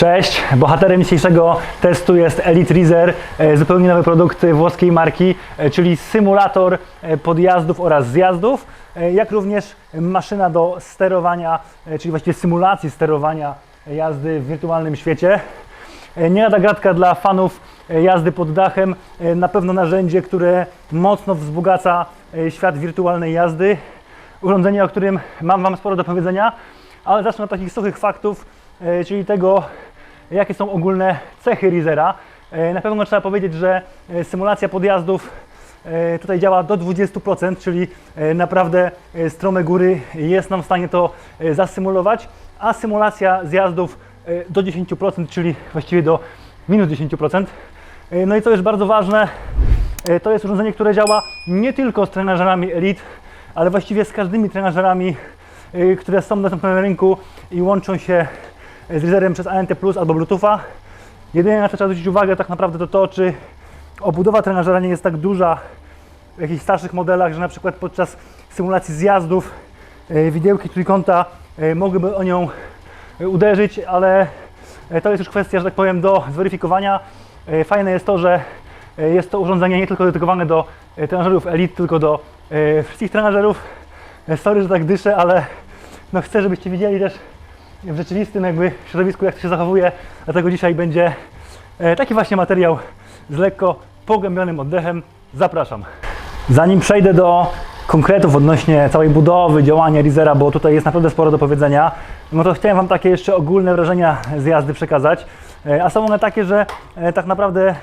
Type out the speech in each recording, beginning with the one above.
Cześć, bohaterem dzisiejszego testu jest Elite Reaser, e, zupełnie nowy produkt włoskiej marki, e, czyli symulator e, podjazdów oraz zjazdów, jak również maszyna do sterowania, czyli właściwie symulacji sterowania jazdy w wirtualnym świecie. Nie lada gratka dla fanów jazdy pod dachem, na pewno narzędzie, które mocno wzbogaca świat wirtualnej jazdy. Urządzenie, o którym mam Wam sporo do powiedzenia, ale zacznę od takich suchych faktów, czyli tego, jakie są ogólne cechy Reezera. E, Na pewno trzeba powiedzieć, że e, symulacja podjazdów e, tutaj działa do 20%, czyli naprawdę strome góry jest nam w stanie to zasymulować, a symulacja zjazdów do 10%, czyli właściwie do minus 10%. E, No i co jest bardzo ważne, to jest urządzenie, które działa nie tylko z trenażerami Elite, ale właściwie z każdymi trenażerami, które są dostępne na rynku i łączą się z Reezerem przez ANT Plus albo Bluetootha. Jedyne na co trzeba zwrócić uwagę tak naprawdę to to, czy obudowa trenażera nie jest tak duża w jakichś starszych modelach, że na przykład podczas symulacji zjazdów y, widełki trójkąta y, mogłyby o nią y, uderzyć, ale to jest już kwestia, że tak powiem, do zweryfikowania. Fajne jest to, że jest to urządzenie nie tylko dedykowane do trenażerów Elite, tylko do wszystkich trenażerów. Sorry, że tak dyszę, ale no chcę, żebyście widzieli też w rzeczywistym jakby środowisku, jak to się zachowuje. Dlatego dzisiaj będzie e, taki właśnie materiał z lekko pogłębionym oddechem. Zapraszam. Zanim przejdę do konkretów odnośnie całej budowy, działania Reezera, bo tutaj jest naprawdę sporo do powiedzenia, no to chciałem Wam takie jeszcze ogólne wrażenia z jazdy przekazać. E, A są one takie, że e, tak naprawdę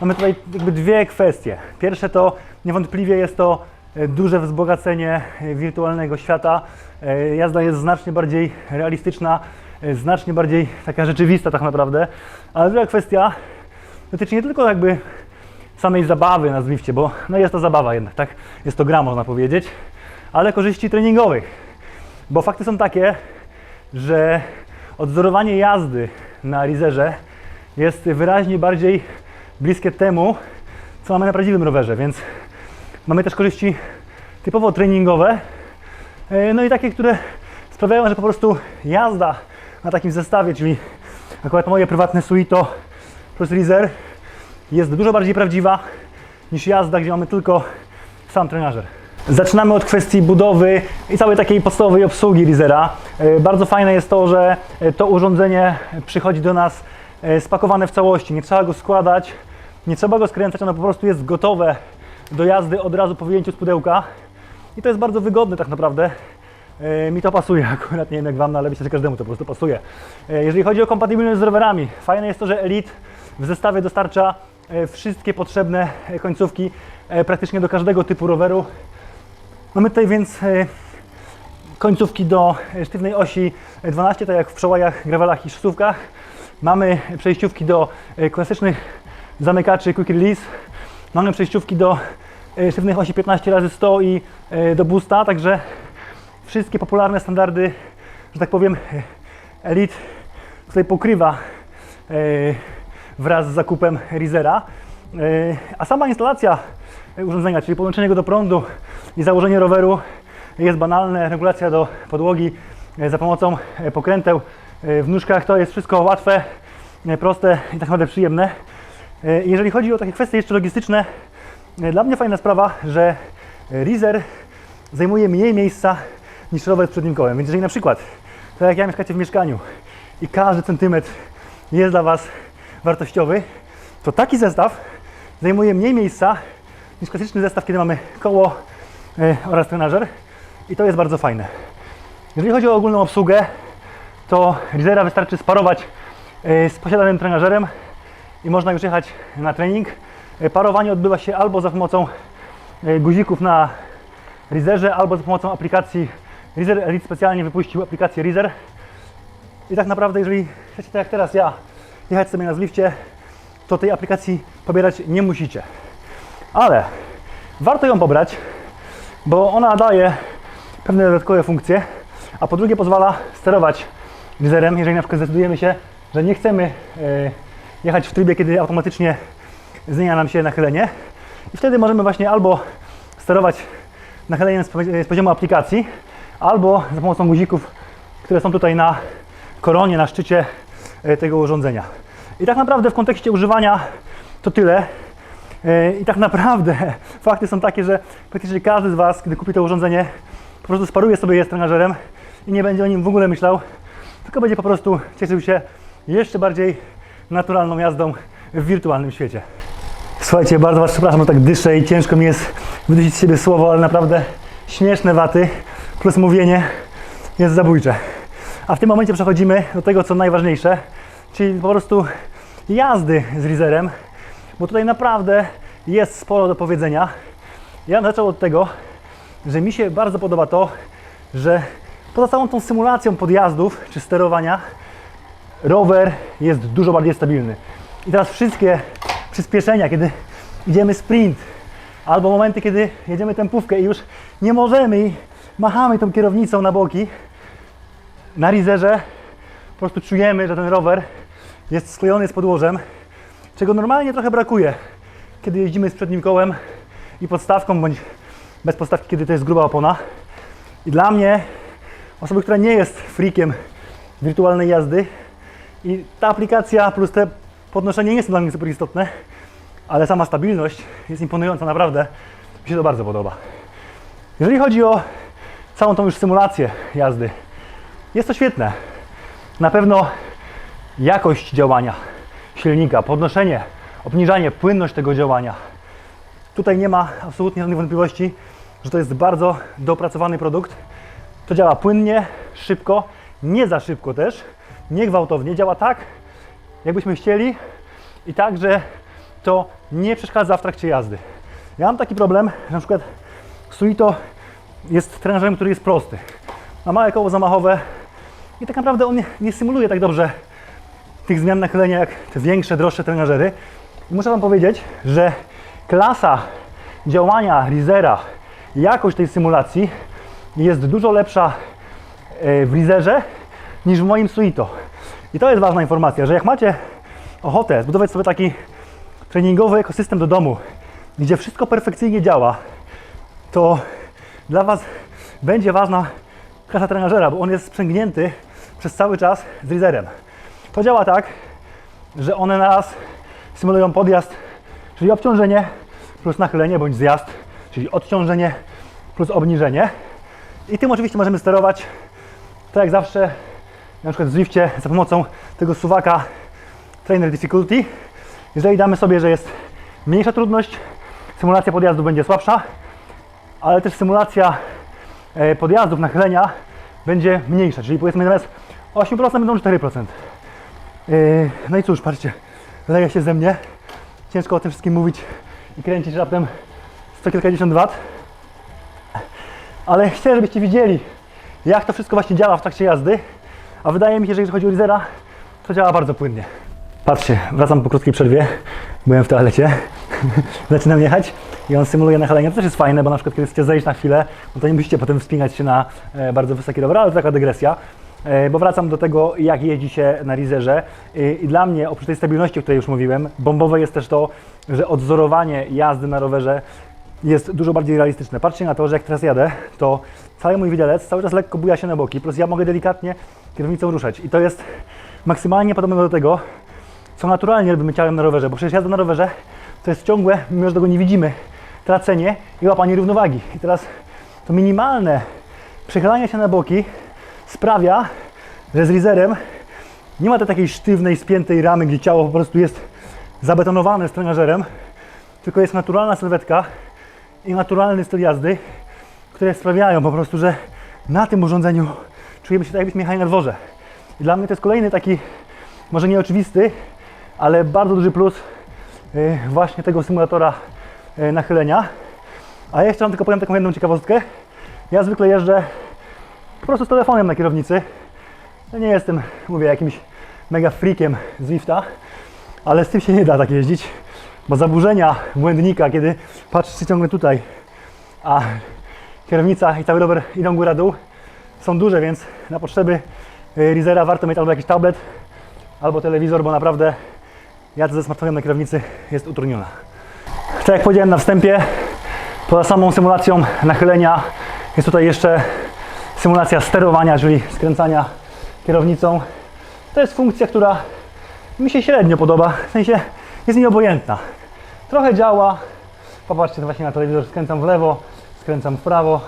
mamy tutaj jakby dwie kwestie. Pierwsze to niewątpliwie jest to duże wzbogacenie wirtualnego świata. E, Jazda jest znacznie bardziej realistyczna, e, znacznie bardziej taka rzeczywista tak naprawdę. Ale druga kwestia dotyczy nie tylko jakby samej zabawy na Zwifcie, bo no jest to zabawa jednak, tak? Jest to gra można powiedzieć, ale korzyści treningowych. Bo fakty są takie, że odzorowanie jazdy na Reezerze jest wyraźnie bardziej bliskie temu, co mamy na prawdziwym rowerze, więc mamy też korzyści typowo treningowe, no i takie, które sprawiają, że po prostu jazda na takim zestawie, czyli akurat moje prywatne Suito plus Reezer jest dużo bardziej prawdziwa niż jazda, gdzie mamy tylko sam trenażer. Zaczynamy od kwestii budowy i całej takiej podstawowej obsługi Reezera. E, Bardzo fajne jest to, że e, to urządzenie przychodzi do nas e, spakowane w całości. Nie trzeba go składać, nie trzeba go skręcać, ono po prostu jest gotowe do jazdy od razu po wyjęciu z pudełka. I to jest bardzo wygodne tak naprawdę. E, Mi to pasuje akurat, nie wiem jak Wam, no ale myślę, że każdemu to po prostu pasuje. E, Jeżeli chodzi o kompatybilność z rowerami, fajne jest to, że Elite w zestawie dostarcza e, wszystkie potrzebne końcówki praktycznie do każdego typu roweru. Mamy tutaj więc końcówki do sztywnej osi 12, tak jak w przełajach, gravelach i sztówkach. Mamy przejściówki do klasycznych zamykaczy Quick Release. Mamy przejściówki do sztywnych osi 15 razy 100 i e, do boosta, także wszystkie popularne standardy, że tak powiem, e, Elite tutaj pokrywa e, wraz z zakupem Reezera. E, A sama instalacja urządzenia, czyli podłączenie go do prądu i założenie roweru jest banalne. Regulacja do podłogi e, za pomocą e, pokręteł e, w nóżkach to jest wszystko łatwe, e, proste i tak naprawdę przyjemne. E, Jeżeli chodzi o takie kwestie jeszcze logistyczne, e, dla mnie fajna sprawa, że Reezer zajmuje mniej miejsca niż rower z przednim kołem. Więc jeżeli na przykład, tak jak ja mieszkacie w mieszkaniu i każdy centymetr jest dla Was wartościowy, to taki zestaw zajmuje mniej miejsca niż klasyczny zestaw, kiedy mamy koło e, oraz trenażer i to jest bardzo fajne. Jeżeli chodzi o ogólną obsługę, to Reezera wystarczy sparować e, z posiadanym trenażerem i można już jechać na trening. E, Parowanie odbywa się albo za pomocą e, guzików na Reezerze, albo za pomocą aplikacji Reezer Elite specjalnie wypuścił aplikację Reezer. I tak naprawdę, jeżeli chcecie tak jak teraz ja jechać sobie na Zwifcie, to tej aplikacji pobierać nie musicie. Ale warto ją pobrać, bo ona daje pewne dodatkowe funkcje, a po drugie pozwala sterować Reezerem, jeżeli na przykład zdecydujemy się, że nie chcemy e, jechać w trybie, kiedy automatycznie zmienia nam się nachylenie. I wtedy możemy właśnie albo sterować nachyleniem z pozi- z poziomu aplikacji, albo za pomocą guzików, które są tutaj na koronie, na szczycie e, tego urządzenia. I tak naprawdę w kontekście używania to tyle. E, I tak naprawdę fakty są takie, że praktycznie każdy z Was, kiedy kupi to urządzenie, po prostu sparuje sobie je z trenażerem i nie będzie o nim w ogóle myślał, tylko będzie po prostu cieszył się jeszcze bardziej naturalną jazdą w wirtualnym świecie. Słuchajcie, bardzo Was przepraszam, że tak dyszę i ciężko mi jest wydusić z siebie słowo, ale naprawdę śmieszne waty plus mówienie jest zabójcze. A w tym momencie przechodzimy do tego, co najważniejsze, czyli po prostu jazdy z Rizerem, bo tutaj naprawdę jest sporo do powiedzenia. Ja zaczął od tego, że mi się bardzo podoba to, że poza całą tą symulacją podjazdów czy sterowania, rower jest dużo bardziej stabilny. I teraz wszystkie przyspieszenia, kiedy idziemy sprint, albo momenty, kiedy jedziemy tempówkę i już nie możemy i machamy tą kierownicą na boki, na Rizerze po prostu czujemy, że ten rower jest sklejony z podłożem, czego normalnie trochę brakuje, kiedy jeździmy z przednim kołem i podstawką, bądź bez podstawki, kiedy to jest gruba opona. I dla mnie, osoby, która nie jest freakiem wirtualnej jazdy, i ta aplikacja plus te podnoszenie nie jest dla mnie super istotne, ale sama stabilność jest imponująca, naprawdę. Mi się to bardzo podoba. Jeżeli chodzi o całą tą już symulację jazdy, jest to świetne. Na pewno jakość działania silnika, podnoszenie, obniżanie, płynność tego działania. Tutaj nie ma absolutnie żadnych wątpliwości, że to jest bardzo dopracowany produkt. To działa płynnie, szybko, nie za szybko też, nie gwałtownie. Działa tak, jakbyśmy chcieli i tak, że to nie przeszkadza w trakcie jazdy. Ja mam taki problem, że na przykład Suito jest trenażerem, który jest prosty. Ma małe koło zamachowe i tak naprawdę on nie, nie symuluje tak dobrze tych zmian nachylenia jak te większe, droższe trenażery. I muszę Wam powiedzieć, że klasa działania Rizera, jakość tej symulacji jest dużo lepsza e, w Rizerze niż w moim Suito. I to jest ważna informacja, że jak macie ochotę zbudować sobie taki treningowy ekosystem do domu, gdzie wszystko perfekcyjnie działa, to dla Was będzie ważna klasa trenażera, bo on jest sprzęgnięty przez cały czas z Rizerem. To działa tak, że one nas symulują podjazd, czyli obciążenie plus nachylenie bądź zjazd, czyli odciążenie plus obniżenie. I tym oczywiście możemy sterować, tak jak zawsze, na przykład w za pomocą tego suwaka Trainer Difficulty. Jeżeli damy sobie, że jest mniejsza trudność, symulacja podjazdu będzie słabsza, ale też symulacja e, podjazdów, nachylenia będzie mniejsza, czyli powiedzmy zamiast 8% będą 4%. Yy, No i cóż, patrzcie, leje się ze mnie. Ciężko o tym wszystkim mówić i kręcić raptem 100 kilkadziesiąt wat. Ale chcę, żebyście widzieli, jak to wszystko właśnie działa w trakcie jazdy. A wydaje mi się, że jeżeli chodzi o Rizera, to działa bardzo płynnie. Patrzcie, wracam po krótkiej przerwie. Byłem w toalecie. Zaczynam jechać i on symuluje nachylenie. To też jest fajne, bo na przykład kiedy chcecie zejść na chwilę, no to nie musicie potem wspinać się na e, bardzo wysoki rower, ale to taka dygresja. E, bo wracam do tego, jak jeździ się na Rizerze. I, I dla mnie, oprócz tej stabilności, o której już mówiłem, bombowe jest też to, że odzorowanie jazdy na rowerze jest dużo bardziej realistyczne. Patrzcie na to, że jak teraz jadę, to cały mój widelec cały czas lekko buja się na boki, plus ja mogę delikatnie kierownicą ruszać. I to jest maksymalnie podobne do tego, co naturalnie robimy ciałem na rowerze, bo przecież na rowerze to jest ciągłe, mimo że tego nie widzimy, tracenie i łapanie równowagi. I teraz to minimalne przechylanie się na boki sprawia, że z Rizerem nie ma tej takiej sztywnej, spiętej ramy, gdzie ciało po prostu jest zabetonowane z trenażerem, tylko jest naturalna sylwetka i naturalny styl jazdy, które sprawiają po prostu, że na tym urządzeniu czujemy się tak, jakbyśmy jechali na dworze. I dla mnie to jest kolejny taki, może nieoczywisty, ale bardzo duży plus yy, właśnie tego symulatora yy, nachylenia. A jeszcze Wam tylko powiem taką jedną ciekawostkę. Ja zwykle jeżdżę po prostu z telefonem na kierownicy. Ja nie jestem, mówię, jakimś mega freakiem Zwifta, ale z tym się nie da tak jeździć, bo zaburzenia błędnika, kiedy patrzycie ciągle tutaj, a kierownica i cały rower idą góra-dół, są duże, więc na potrzeby y, Rizera warto mieć albo jakiś tablet, albo telewizor, bo naprawdę jazda ze smartfonem na kierownicy jest utrudniona. Tak jak powiedziałem na wstępie, poza samą symulacją nachylenia jest tutaj jeszcze symulacja sterowania, czyli skręcania kierownicą. to jest funkcja, która mi się średnio podoba, w sensie jest mi obojętna. Trochę działa, popatrzcie właśnie na telewizor, skręcam w lewo, skręcam w prawo,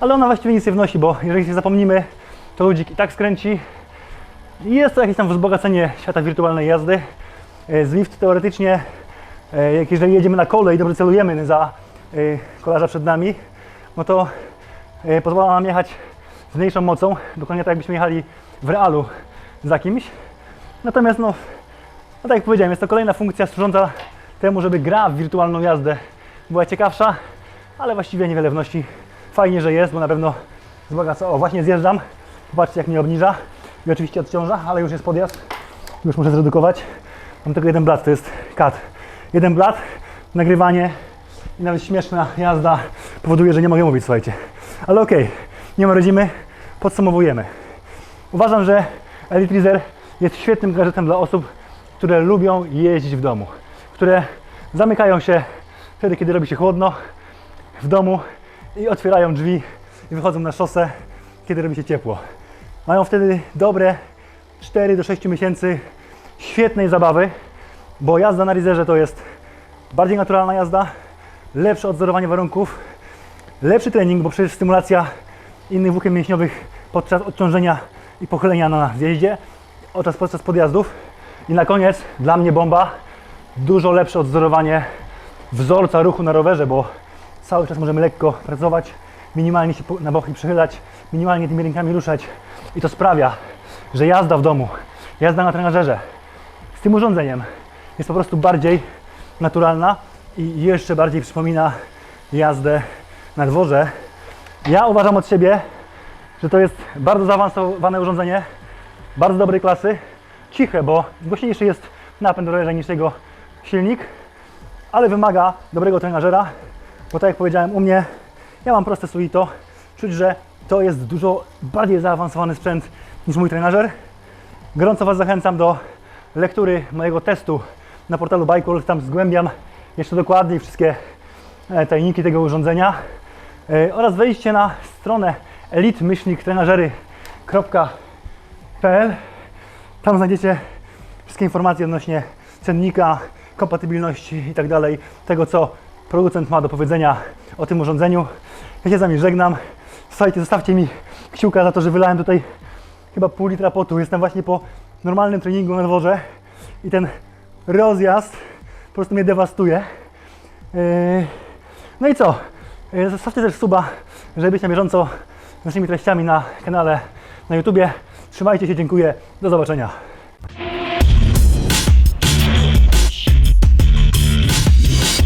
ale ona właściwie nic nie wnosi, bo jeżeli się zapomnimy, to ludzik i tak skręci. Jest to jakieś tam wzbogacenie świata wirtualnej jazdy. E, Zwift teoretycznie, e, jeżeli jedziemy na kole i dobrze celujemy za e, kolarza przed nami, no to pozwala nam jechać z mniejszą mocą, dokładnie tak jakbyśmy jechali w realu za kimś. Natomiast no, no tak jak powiedziałem, jest to kolejna funkcja służąca temu, żeby gra w wirtualną jazdę była ciekawsza, ale właściwie niewiele wnosi. Fajnie, że jest, bo na pewno wzbogaca. O, właśnie zjeżdżam. Popatrzcie, jak mnie obniża i oczywiście odciąża, ale już jest podjazd. Już muszę zredukować. Mam tylko jeden blat, to jest kat. Jeden blat, nagrywanie i nawet śmieszna jazda powoduje, że nie mogę mówić, słuchajcie. Ale okej, nie ma rodzimy, podsumowujemy. Uważam, że Elite Reader jest świetnym gadżetem dla osób, które lubią jeździć w domu, które zamykają się wtedy, kiedy robi się chłodno w domu i otwierają drzwi i wychodzą na szosę, kiedy robi się ciepło. Mają wtedy dobre 4 do 6 miesięcy świetnej zabawy, bo jazda na Rizerze to jest bardziej naturalna jazda, lepsze odzorowanie warunków, lepszy trening, bo przecież stymulacja innych włókien mięśniowych podczas odciążenia i pochylenia na zjeździe oraz podczas podjazdów. I na koniec dla mnie bomba, dużo lepsze odzorowanie wzorca ruchu na rowerze, bo cały czas możemy lekko pracować, minimalnie się na boki przychylać, minimalnie tymi rękami ruszać i to sprawia, że jazda w domu, jazda na trenażerze z tym urządzeniem jest po prostu bardziej naturalna i jeszcze bardziej przypomina jazdę na dworze. Ja uważam od siebie, że to jest bardzo zaawansowane urządzenie, bardzo dobrej klasy, ciche, bo głośniejszy jest napęd rowerza niż jego silnik, ale wymaga dobrego trenażera, bo tak jak powiedziałem u mnie, ja mam proste suito, czuć, że to jest dużo bardziej zaawansowany sprzęt niż mój trenażer. Gorąco Was zachęcam do lektury mojego testu na portalu Bikeworld, tam zgłębiam jeszcze dokładniej wszystkie e, tajniki tego urządzenia e, oraz wejście na stronę elite-trenażery.pl Tam znajdziecie wszystkie informacje odnośnie cennika, kompatybilności i tak tego co producent ma do powiedzenia o tym urządzeniu. Ja się z Wami żegnam. Słuchajcie, zostawcie mi kciuka za to, że wylałem tutaj chyba pół litra potu. Jestem właśnie po normalnym treningu na dworze i ten rozjazd po prostu mnie dewastuje. Yy, No i co? Yy, Zostawcie też suba, żeby być na bieżąco z naszymi treściami na kanale na YouTubie. Trzymajcie się, dziękuję. Do zobaczenia.